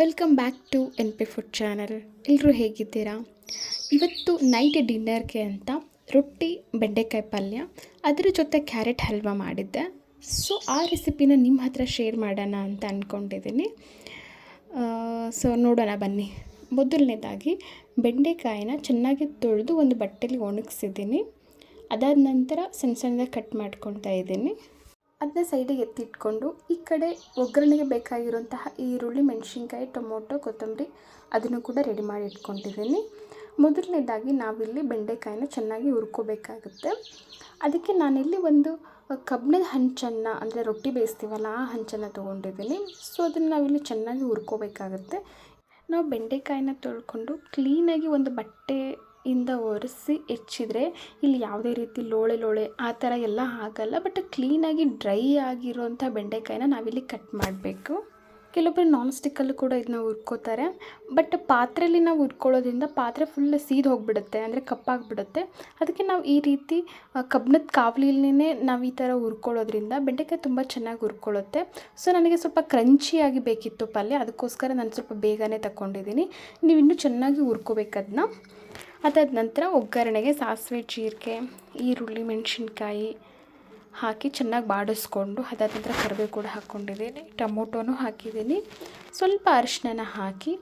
Welcome back to N P food channel. ಎಲ್ಲರೂ ಹೇಗಿದ್ದೀರಾ? ಇವತ್ತು ನೈಟ್ ಡಿನ್ನರ್ಗೆ ಅಂತ ರೊಟ್ಟಿ, ಬೆಂಡೆಕಾಯಿ ಪಲ್ಯ, ಅದರ ಜೊತೆ ಕ್ಯಾರೆಟ್ ಹಲ್ವಾ ಮಾಡಿದ್ದೆ. ಸೊ ಆ ರೆಸಿಪಿನ ನಿಮ್ಮ ಹತ್ರ ಶೇರ್ ಮಾಡೋಣ ಅಂತ ಅಂದ್ಕೊಂಡಿದ್ದೀನಿ ಸೊ ನೋಡೋಣ ಬನ್ನಿ. ಮೊದಲನೇದಾಗಿ, ಬೆಂಡೆಕಾಯಿನ ಚೆನ್ನಾಗಿ ತೊಳೆದು ಒಂದು ಬಟ್ಟೆಲಿ ಒಣಗಿಸಿದ್ದೀನಿ. ಅದಾದ ನಂತರ ಸಣ್ಣ ಸಣ್ಣದಾಗಿ ಕಟ್ ಮಾಡ್ಕೊತಾ ಇದ್ದೀನಿ. ಅದನ್ನ ಸೈಡಿಗೆ ಎತ್ತಿಟ್ಕೊಂಡು ಈ ಕಡೆ ಒಗ್ಗರಣೆಗೆ ಬೇಕಾಗಿರುವಂತಹ ಈರುಳ್ಳಿ, ಮೆಣಸಿನ್ಕಾಯಿ, ಟೊಮೊಟೊ, ಕೊತ್ತಂಬರಿ ಅದನ್ನು ಕೂಡ ರೆಡಿ ಮಾಡಿ ಇಟ್ಕೊಂಡಿದ್ದೀನಿ. ಮೊದಲನೇದಾಗಿ ನಾವಿಲ್ಲಿ ಬೆಂಡೆಕಾಯಿನ ಚೆನ್ನಾಗಿ ಹುರ್ಕೋಬೇಕಾಗುತ್ತೆ. ಅದಕ್ಕೆ ನಾನಿಲ್ಲಿ ಒಂದು ಕಬ್ಬಿಣದ ಹಂಚನ್ನು, ಅಂದರೆ ರೊಟ್ಟಿ ಬೇಯಿಸ್ತೀವಲ್ಲ ಆ ಹಂಚನ್ನು ತೊಗೊಂಡಿದ್ದೀನಿ. ಸೊ ಅದನ್ನು ನಾವಿಲ್ಲಿ ಚೆನ್ನಾಗಿ ಹುರ್ಕೋಬೇಕಾಗುತ್ತೆ. ನಾವು ಬೆಂಡೆಕಾಯಿನ ತೊಳ್ಕೊಂಡು ಕ್ಲೀನಾಗಿ ಒಂದು ಬಟ್ಟೆಯಿಂದ ಒರೆಸಿ ಹೆಚ್ಚಿದ್ರೆ ಇಲ್ಲಿ ಯಾವುದೇ ರೀತಿ ಲೋಳೆ ಲೋಳೆ ಆ ಥರ ಎಲ್ಲ ಆಗಲ್ಲ. ಬಟ್ ಕ್ಲೀನಾಗಿ ಡ್ರೈ ಆಗಿರೋಂಥ ಬೆಂಡೆಕಾಯಿನ ನಾವಿಲ್ಲಿ ಕಟ್ ಮಾಡಬೇಕು. ಕೆಲವೊಬ್ಬರು ನಾನ್ ಸ್ಟಿಕ್ಕಲ್ಲೂ ಕೂಡ ಇದನ್ನ ಹುರ್ಕೋತಾರೆ. ಬಟ್ ಪಾತ್ರೆಯಲ್ಲಿ ನಾವು ಹುರ್ಕೊಳ್ಳೋದ್ರಿಂದ ಪಾತ್ರೆ ಫುಲ್ ಸೀದ್ ಹೋಗಿಬಿಡುತ್ತೆ, ಅಂದರೆ ಕಪ್ಪಾಗಿಬಿಡುತ್ತೆ ಅದಕ್ಕೆ ನಾವು ಈ ರೀತಿ ಕಬ್ಬಿಣದ ಕಾವಲಿನೇ ನಾವು ಈ ಥರ ಹುರ್ಕೊಳ್ಳೋದ್ರಿಂದ ಬೆಂಡೆಕಾಯಿ ತುಂಬ ಚೆನ್ನಾಗಿ ಹುರ್ಕೊಳ್ಳುತ್ತೆ. ಸೊ ನನಗೆ ಸ್ವಲ್ಪ ಕ್ರಂಚಿಯಾಗಿ ಬೇಕಿತ್ತು ಪಲ್ಯ, ಅದಕ್ಕೋಸ್ಕರ ನಾನು ಸ್ವಲ್ಪ ಬೇಗನೆ ತಗೊಂಡಿದ್ದೀನಿ ನೀವು ಇನ್ನೂ ಚೆನ್ನಾಗಿ ಉರ್ಕೋಬೇಕದನ್ನ ಅದಾದ ನಂತರ ಒಗ್ಗರಣೆಗೆ ಸಾಸಿವೆ ಜೀರಿಗೆ ಈರುಳ್ಳಿ, ಮೆಣಸಿನ್ಕಾಯಿ ಹಾಕಿ ಚೆನ್ನಾಗಿ ಬಾಡಿಸ್ಕೊಂಡು ಅದಾದ ನಂತರ ಕರಿಬೇವು ಕೂಡ ಹಾಕ್ಕೊಂಡಿದ್ದೀನಿ. ಟೊಮೊಟೊನೂ ಹಾಕಿದ್ದೀನಿ. ಸ್ವಲ್ಪ ಅರಿಶಿನ ಹಾಕಿ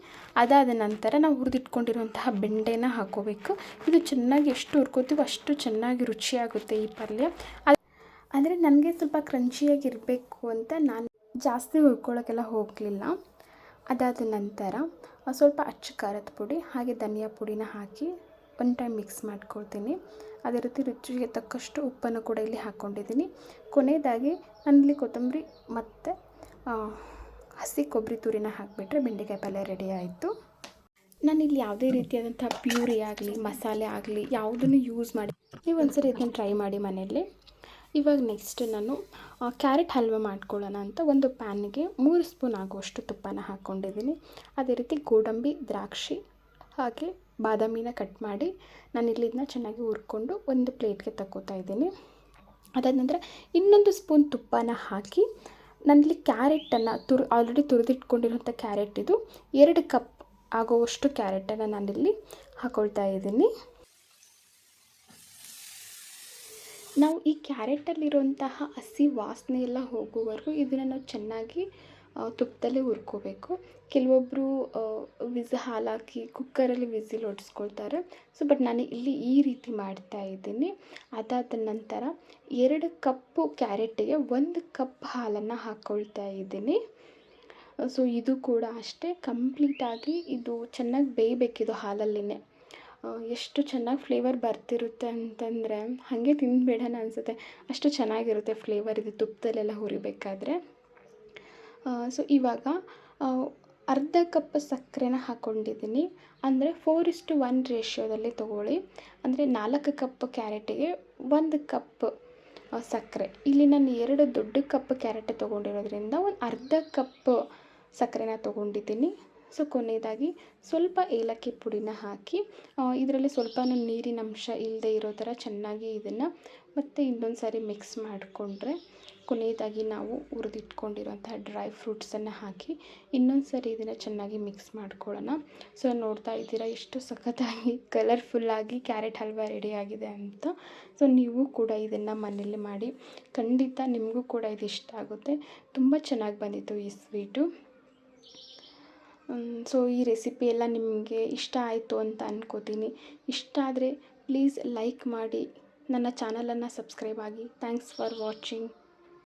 ಅದಾದ ನಂತರ ನಾವು ಹುರಿದಿಟ್ಕೊಂಡಿರುವಂತಹ ಬೆಂಡೆನ ಹಾಕೋಬೇಕು. ಇದು ಚೆನ್ನಾಗಿ ಎಷ್ಟು ಹುರ್ಕೋತೀವೋ ಅಷ್ಟು ಚೆನ್ನಾಗಿ ರುಚಿಯಾಗುತ್ತೆ ಈ ಪಲ್ಯ. ಅಂದರೆ ನನಗೆ ಸ್ವಲ್ಪ ಕ್ರಂಚಿಯಾಗಿರಬೇಕು ಅಂತ ನಾನು ಜಾಸ್ತಿ ಹುರ್ಕೊಳ್ಳೋಕ್ಕೆಲ್ಲ ಹೋಗಲಿಲ್ಲ. ಅದಾದ ನಂತರ ಸ್ವಲ್ಪ ಅಚ್ಚ ಖಾರದ ಪುಡಿ ಹಾಗೆ ಧನಿಯಾ ಪುಡಿನ ಹಾಕಿ ಒನ್ ಟೈಮ್ ಮಿಕ್ಸ್ ಮಾಡ್ಕೊಳ್ತೀನಿ. ಅದೇ ರೀತಿ ರುಚಿಗೆ ತಕ್ಕಷ್ಟು ಉಪ್ಪನ್ನು ಕೂಡ ಇಲ್ಲಿ ಹಾಕ್ಕೊಂಡಿದ್ದೀನಿ ಕೊನೆಯದಾಗಿ ನಾನಿಲ್ಲಿ ಕೊತ್ತಂಬರಿ ಮತ್ತು ಹಸಿ ಕೊಬ್ಬರಿ ತುರಿನ ಹಾಕಿಬಿಟ್ರೆ ಬೆಂಡೆಕಾಯಿ ಪಲ್ಯ ರೆಡಿ ಆಯಿತು. ನಾನಿಲ್ಲಿ ಯಾವುದೇ ರೀತಿಯಾದಂಥ ಪ್ಯೂರಿ ಆಗಲಿ, ಮಸಾಲೆ ಆಗಲಿ ಯಾವುದನ್ನು ಯೂಸ್ ಮಾಡಿ, ನೀವು ಒಂದ್ಸರಿ ಇದನ್ನು ಟ್ರೈ ಮಾಡಿ ಮನೆಯಲ್ಲಿ. ಇವಾಗ ನೆಕ್ಸ್ಟ್ ನಾನು ಕ್ಯಾರೆಟ್ ಹಲ್ವ ಮಾಡ್ಕೊಳ್ಳೋಣ ಅಂತ ಒಂದು ಪ್ಯಾನ್ಗೆ ಮೂರು ಸ್ಪೂನ್ ಆಗುವಷ್ಟು ತುಪ್ಪನ ಹಾಕ್ಕೊಂಡಿದ್ದೀನಿ ಅದೇ ರೀತಿ ಗೋಡಂಬಿ, ದ್ರಾಕ್ಷಿ ಹಾಗೆ ಬಾದಾಮಿನ ಕಟ್ ಮಾಡಿ ನಾನಿಲ್ಲಿ ಇದನ್ನ ಚೆನ್ನಾಗಿ ಹುರ್ಕೊಂಡು ಒಂದು ಪ್ಲೇಟ್ಗೆ ತಗೋತಾ ಇದ್ದೀನಿ. ಅದಾದ ನಂತರ ಇನ್ನೊಂದು ಸ್ಪೂನ್ ತುಪ್ಪನ ಹಾಕಿ ನಾನಿಲ್ಲಿ ಕ್ಯಾರೆಟನ್ನು ತುರ್ ಆಲ್ರೆಡಿ ತುರಿದಿಟ್ಕೊಂಡಿರೋಂಥ ಕ್ಯಾರೆಟ್ ಇದು ಎರಡು ಕಪ್ ಆಗೋವಷ್ಟು ಕ್ಯಾರೆಟನ್ನು ನಾನಿಲ್ಲಿ ಹಾಕೊಳ್ತಾ ಇದ್ದೀನಿ. ನಾವು ಈ ಕ್ಯಾರೆಟಲ್ಲಿರುವಂತಹ ಹಸಿ ವಾಸನೆ ಎಲ್ಲ ಹೋಗುವವರೆಗೂ ಇದನ್ನು ನಾವು ಚೆನ್ನಾಗಿ ತುಪ್ಪದಲ್ಲೇ ಹುರ್ಕೋಬೇಕು. ಕೆಲವೊಬ್ಬರು ವಿಸ್ ಹಾಲಾಕಿ ಕುಕ್ಕರಲ್ಲಿ ವಿಸಿಲ್ ಹೊಡ್ಸ್ಕೊಳ್ತಾರೆ ಸೊ ಬಟ್ ನಾನು ಇಲ್ಲಿ ಈ ರೀತಿ ಮಾಡ್ತಾ ಇದ್ದೀನಿ. ಅದಾದ ನಂತರ ಎರಡು ಕಪ್ಪು ಕ್ಯಾರೆಟಿಗೆ ಒಂದು ಕಪ್ ಹಾಲನ್ನು ಹಾಕ್ಕೊಳ್ತಾ ಇದ್ದೀನಿ. ಸೊ ಇದು ಕೂಡ ಅಷ್ಟೇ. ಕಂಪ್ಲೀಟಾಗಿ ಇದು ಚೆನ್ನಾಗಿ ಬೇಯಬೇಕಿದು ಹಾಲಲ್ಲಿನೇ. ಎಷ್ಟು ಚೆನ್ನಾಗಿ ಫ್ಲೇವರ್ ಬರ್ತಿರುತ್ತೆ ಅಂತಂದರೆ, ಹಾಗೆ ತಿನ್ಬೇಡ ಅನಿಸುತ್ತೆ ಅಷ್ಟು ಚೆನ್ನಾಗಿರುತ್ತೆ ಫ್ಲೇವರ್ ಇದು ತುಪ್ಪದಲ್ಲೆಲ್ಲ ಹುರಿಬೇಕಾದ್ರೆ. ಸೊ ಇವಾಗ ಅರ್ಧ ಕಪ್ ಸಕ್ಕರೆನ ಹಾಕ್ಕೊಂಡಿದ್ದೀನಿ ಅಂದರೆ ಫೋರ್ ಇಸ್ಟು ಒನ್ ರೇಷಿಯೋದಲ್ಲಿ ತೊಗೊಳ್ಳಿ. ಅಂದರೆ ನಾಲ್ಕು ಕಪ್ ಕ್ಯಾರೆಟಿಗೆ ಒಂದು ಕಪ್ ಸಕ್ಕರೆ. ಇಲ್ಲಿ ನಾನು ಎರಡು ದೊಡ್ಡ ಕಪ್ ಕ್ಯಾರೆಟ್ ತೊಗೊಂಡಿರೋದ್ರಿಂದ ಒಂದು ಅರ್ಧ ಕಪ್ ಸಕ್ಕರೆನ ತೊಗೊಂಡಿದ್ದೀನಿ. ಸೊ ಕೊನೆಯದಾಗಿ ಸ್ವಲ್ಪ ಏಲಕ್ಕಿ ಪುಡಿನ ಹಾಕಿ ಇದರಲ್ಲಿ ಸ್ವಲ್ಪ ನೀರಿನ ಅಂಶ ಇಲ್ಲದೆ ಇರೋ ಥರ ಚೆನ್ನಾಗಿ ಇದನ್ನು ಮತ್ತು ಇನ್ನೊಂದು ಸಾರಿ ಮಿಕ್ಸ್ ಮಾಡಿಕೊಂಡ್ರೆ ಕೊನೆಯದಾಗಿ ನಾವು ಹುರಿದಿಟ್ಕೊಂಡಿರೋಂತಹ ಡ್ರೈ ಫ್ರೂಟ್ಸನ್ನು ಹಾಕಿ ಇನ್ನೊಂದು ಸರಿ ಇದನ್ನು ಚೆನ್ನಾಗಿ ಮಿಕ್ಸ್ ಮಾಡ್ಕೊಳ್ಳೋಣ. ಸೊ ನೋಡ್ತಾ ಇದ್ದೀರಾ ಎಷ್ಟು ಸಖತ್ತಾಗಿ ಕಲರ್ಫುಲ್ಲಾಗಿ ಕ್ಯಾರೆಟ್ ಹಲ್ವಾ ರೆಡಿಯಾಗಿದೆ ಅಂತ. ಸೊ ನೀವು ಕೂಡ ಇದನ್ನು ಮನೇಲಿ ಮಾಡಿ ಖಂಡಿತ ನಿಮಗೂ ಕೂಡ ಇದು ಇಷ್ಟ ಆಗುತ್ತೆ. ತುಂಬ ಚೆನ್ನಾಗಿ ಬಂದಿತ್ತು ಈ ಸ್ವೀಟು ಸೊ ಈ ರೆಸಿಪಿ ಎಲ್ಲ ನಿಮಗೆ ಇಷ್ಟ ಆಯಿತು ಅಂತ ಅಂದ್ಕೋತೀನಿ ಇಷ್ಟ ಆದರೆ ಪ್ಲೀಸ್ ಲೈಕ್ ಮಾಡಿ. ನನ್ನ ಚಾನಲನ್ನು ಸಬ್ಸ್ಕ್ರೈಬ್ ಆಗಿ. Thanks for watching